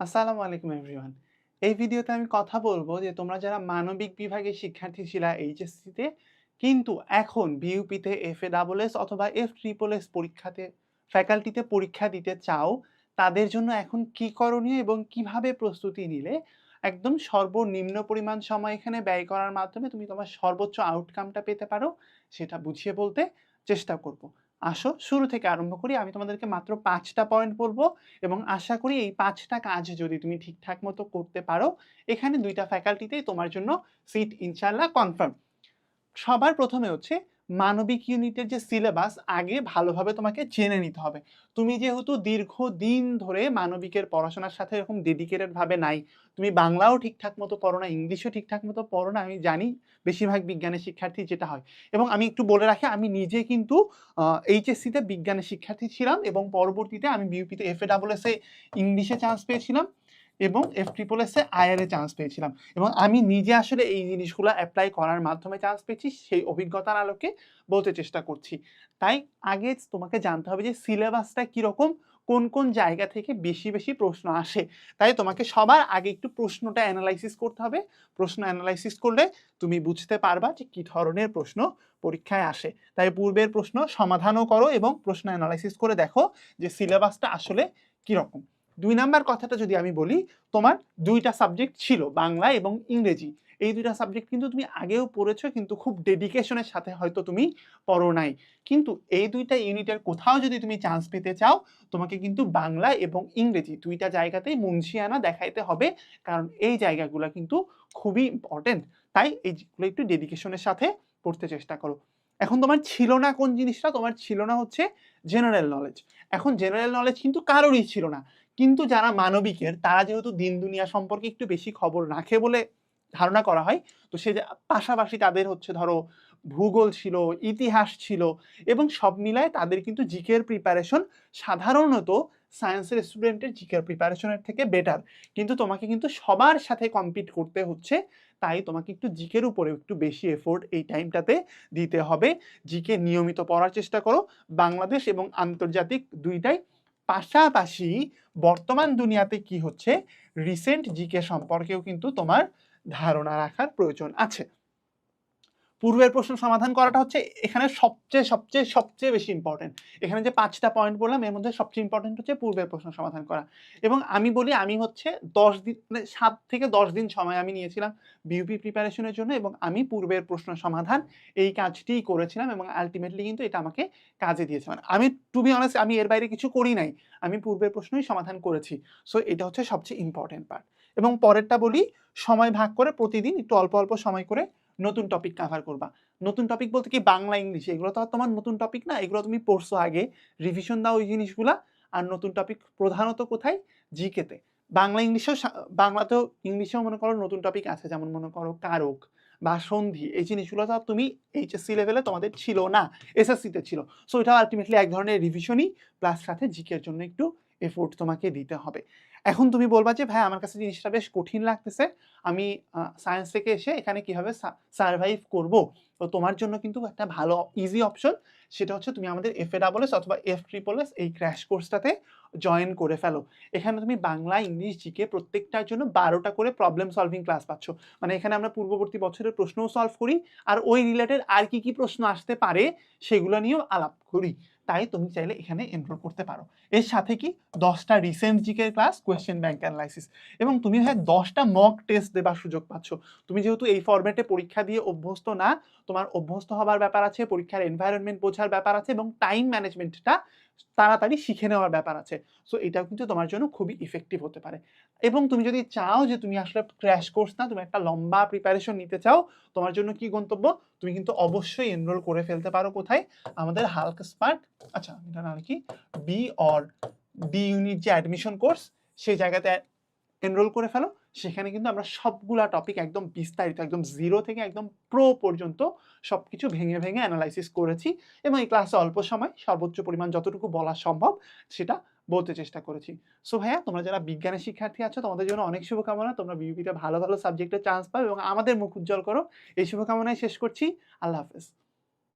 আসসালামু আলাইকুম এভরিওয়ান এই ভিডিওতে আমি কথা বলব যে তোমরা যারা মানবিক বিভাগের শিক্ষার্থী ছিলা এইচএসসিতে, কিন্তু এখন বিইউপিতে এফ এ ডাবল এস অথবা এফ ট্রিপল এস পরীক্ষাতে ফ্যাকাল্টিতে পরীক্ষা দিতে চাও, তাদের জন্য এখন কি করণীয় এবং কীভাবে প্রস্তুতি নিলে একদম সর্বনিম্ন পরিমাণ সময় এখানে ব্যয় করার মাধ্যমে তুমি তোমার সর্বোচ্চ আউটকামটা পেতে পারো, সেটা বুঝিয়ে বলতে চেষ্টা করব। আসো, শুরু থেকে আরম্ভ করি। আমি তোমাদেরকে মাত্র পাঁচটা পয়েন্ট বলব এবং আশা করি এই পাঁচটা কাজ যদি তুমি ঠিকঠাক মতো করতে পারো, এখানে দুইটা ফ্যাকাল্টিতেই তোমার জন্য সিট ইনশাল্লাহ কনফার্ম সবার প্রথমে হচ্ছে মানবিক ইউনিটের যে সিলেবাস, আগে ভালোভাবে তোমাকে জেনে নিতে হবে। তুমি যেহেতু দীর্ঘদিন ধরে মানবিকের পড়াশোনার সাথে এরকম ডেডিকেটেড ভাবে নাই, তুমি বাংলাও ঠিকঠাক মতো পড়ো না, ইংলিশও ঠিকঠাক মতো পড়ো না, আমি জানি বেশিরভাগ বিজ্ঞানের শিক্ষার্থী যেটা হয়। এবং আমি একটু বলে রাখি, আমি নিজে কিন্তু এইচএসসিতে বিজ্ঞানের শিক্ষার্থী ছিলাম এবং পরবর্তীতে আমি বিউপিতে এফ এ ডাবল এস ইংলিশে চান্স পেয়েছিলাম। এবং এফ ট্রিপল এসে আয়ারে চান্স পেয়েছিলাম। এবং আমি নিজে আসলে এই জিনিসগুলো অ্যাপ্লাই করার মাধ্যমে চান্স পেয়েছি, সেই অভিজ্ঞতার আলোকে বলতে চেষ্টা করছি। তাই আগে তোমাকে জানতে হবে যে সিলেবাসটা কীরকম, কোন কোন জায়গা থেকে বেশি বেশি প্রশ্ন আসে। তাই তোমাকে সবার আগে একটু প্রশ্নটা অ্যানালাইসিস করতে হবে। প্রশ্ন অ্যানালাইসিস করলে তুমি বুঝতে পারবা যে কী ধরনের প্রশ্ন পরীক্ষায় আসে। তাই পূর্বের প্রশ্ন সমাধানও করো এবং প্রশ্ন অ্যানালাইসিস করে দেখো যে সিলেবাসটা আসলে কীরকম। দুই নাম্বার কথাটা যদি আমি বলি, তোমার দুইটা সাবজেক্ট ছিল, বাংলা এবং ইংরেজি। এই দুইটা সাবজেক্ট কিন্তু তুমি আগেও পড়েছো, কিন্তু খুব ডেডিকেশনের সাথে হয়তো তুমি পড়ো নাই। কিন্তু এই দুইটা ইউনিটের কোথাও যদি তুমি চান্স পেতে চাও, তোমাকে কিন্তু বাংলা এবং ইংরেজি দুইটা জায়গাতেই মুন্সিয়ানা দেখাইতে হবে, কারণ এই জায়গাগুলো কিন্তু খুবই ইম্পর্টেন্ট তাই এইগুলো একটু ডেডিকেশনের সাথে পড়তে চেষ্টা করো। এখন তোমার ছিল না কোন জিনিসটা? তোমার ছিল না হচ্ছে জেনারেল নলেজ এখন জেনারেল নলেজ কিন্তু কারোরই ছিল না। কিন্তু যারা মানবিকের, তারা যেহেতু দিন দুনিয়া সম্পর্কে একটু বেশি খবর রাখে বলে ধারণা করা হয়, তো সে পাশাপাশি তাদের হচ্ছে ধরো ভূগোল ছিল, ইতিহাস ছিল এবং সব মিলায় তাদের কিন্তু জিকের প্রিপারেশন সাধারণত সায়েন্সের স্টুডেন্টের জিকের প্রিপারেশনের থেকে বেটার কিন্তু তোমাকে কিন্তু সবার সাথে কম্পিট করতে হচ্ছে, তাই তোমাকে একটু জিকের উপরে একটু বেশি এফোর্ট এই টাইমটাতে দিতে হবে। জিকে নিয়মিত পড়ার চেষ্টা করো। বাংলাদেশ এবং আন্তর্জাতিক দুইটাই পাশাপাশি বর্তমান দুনিয়াতে কি হচ্ছে? রিসেন্ট জিকে সম্পর্কেও কিন্তু তোমার ধারণা রাখার প্রয়োজন আছে। পূর্বের প্রশ্ন সমাধান করাটা হচ্ছে এখানে সবচেয়ে সবচেয়ে সবচেয়ে বেশি ইম্পর্টেন্ট এখানে যে পাঁচটা পয়েন্ট বললাম, এর মধ্যে সবচেয়ে ইম্পর্টেন্ট হচ্ছে পূর্বের প্রশ্ন সমাধান করা। এবং আমি বলি, আমি হচ্ছে দশ দিন মানে সাত থেকে দশ দিন সময় আমি নিয়েছিলাম বিউপি প্রিপারেশনের জন্য এবং আমি পূর্বের প্রশ্ন সমাধান এই কাজটিই করেছিলাম এবং আলটিমেটলি কিন্তু এটা আমাকে কাজে দিয়েছে। মানে আমি টু বি অনেস্ট আমি এর বাইরে কিছু করি নাই। আমি পূর্বের প্রশ্নই সমাধান করেছি। সো এটা হচ্ছে সবচেয়ে ইম্পর্টেন্ট পার্ট এবং পরেরটা বলি, সময় ভাগ করে প্রতিদিন একটু অল্প অল্প সময় করে নতুন টপিক কাভার করবা। নতুন টপিক বলতে কি বাংলা, ইংলিশ, এগুলো তো তোমার নতুন টপিক না, এগুলো তুমি পড়ছো আগে রিভিশন দাও ওই জিনিসগুলা, আর নতুন টপিক প্রধানত কোথায়? জিকেতে বাংলা, ইংলিশেও বাংলাতেও ইংলিশেও মনে করো নতুন টপিক আছে, যেমন মনে করো কারক বা সন্ধি, এই জিনিসগুলো তো তুমি এইচএসসি লেভেলে তোমাদের ছিল না এসএসসিতে ছিল। সো এটা আলটিমেটলি এক ধরনের রিভিশনই প্লাস সাথে জিকের জন্য একটু এফোর্ট তোমাকে দিতে হবে। এখন তুমি বলবা যে, ভাই, আমার কাছে জিনিসটা বেশ কঠিন লাগতেছে। আমি সায়েন্স থেকে এসে এখানে কীভাবে সার্ভাইভ করব? তো তোমার জন্য কিন্তু একটা ভালো ইজি অপশন সেটা হচ্ছে তুমি আমাদের এফ এ ডাবল এস অথবা এফ ট্রিপল এস এই ক্র্যাশ কোর্সটাতে জয়েন করে ফেলো। এখানে তুমি বাংলা, ইংলিশ, জিকে প্রত্যেকটার জন্য বারোটা করে প্রবলেম সলভিং ক্লাস পাচ্ছ। মানে এখানে আমরা পূর্ববর্তী বছরের প্রশ্নও সলভ করি। আর ওই রিলেটেড আর কি কি প্রশ্ন আসতে পারে, সেগুলো নিয়েও আলাপ করি। তাই তুমি চাইলে এখানে এনরোল করতে পারো। এর সাথে কি? দশটা রিসেন্ট জিকের ক্লাস কোয়েশ্চেন ব্যাংক অ্যানালাইসিস এবং তুমি হ্যাঁ দশটা মক টেস্ট দেবার সুযোগ পাচ্ছ। তুমি যেহেতু এই ফরম্যাটে পরীক্ষা দিয়ে অভ্যস্ত না তোমার অভ্যস্ত হবার ব্যাপার আছে, পরীক্ষার এনভায়রনমেন্ট বোঝার ব্যাপার আছে এবং টাইম ম্যানেজমেন্টটা তাড়াতাড়ি শিখে নেওয়ার ব্যাপার আছে। সো এটাও কিন্তু তোমার জন্য খুবই ইফেক্টিভ হতে পারে। এবং তুমি যদি চাও যে তুমি আসলে ক্র্যাশ কোর্স না, তুমি একটা লম্বা প্রিপারেশন নিতে চাও, তোমার জন্য কি গন্তব্য? তুমি কিন্তু অবশ্যই এনরোল করে ফেলতে পারো কোথায়? আমাদের হালক স্পার্ট আচ্ছা এটা না কি? বি অর ডি ইউনিট যে অ্যাডমিশন কোর্স সেই জায়গাতে এনরোল করে ফেলো। সেখানে কিন্তু আমরা সবগুলা টপিক একদম বিস্তারিত, একদম জিরো থেকে একদম প্রো পর্যন্ত সব কিছু ভেঙে ভেঙে অ্যানালাইসিস করেছি এবং এই ক্লাসে অল্প সময়, সর্বোচ্চ পরিমাণ যতটুকু বলা সম্ভব সেটা বলতে চেষ্টা করেছি। সো ভাইয়া, তোমরা যারা বিজ্ঞানের শিক্ষার্থী আছো, তোমাদের জন্য অনেক শুভকামনা। তোমরা বিউপিতে ভালো ভালো সাবজেক্টে চান্স পাও এবং আমাদের মুখ উজ্জ্বল করো। এই শুভকামনায় শেষ করছি। আল্লাহ হাফেজ।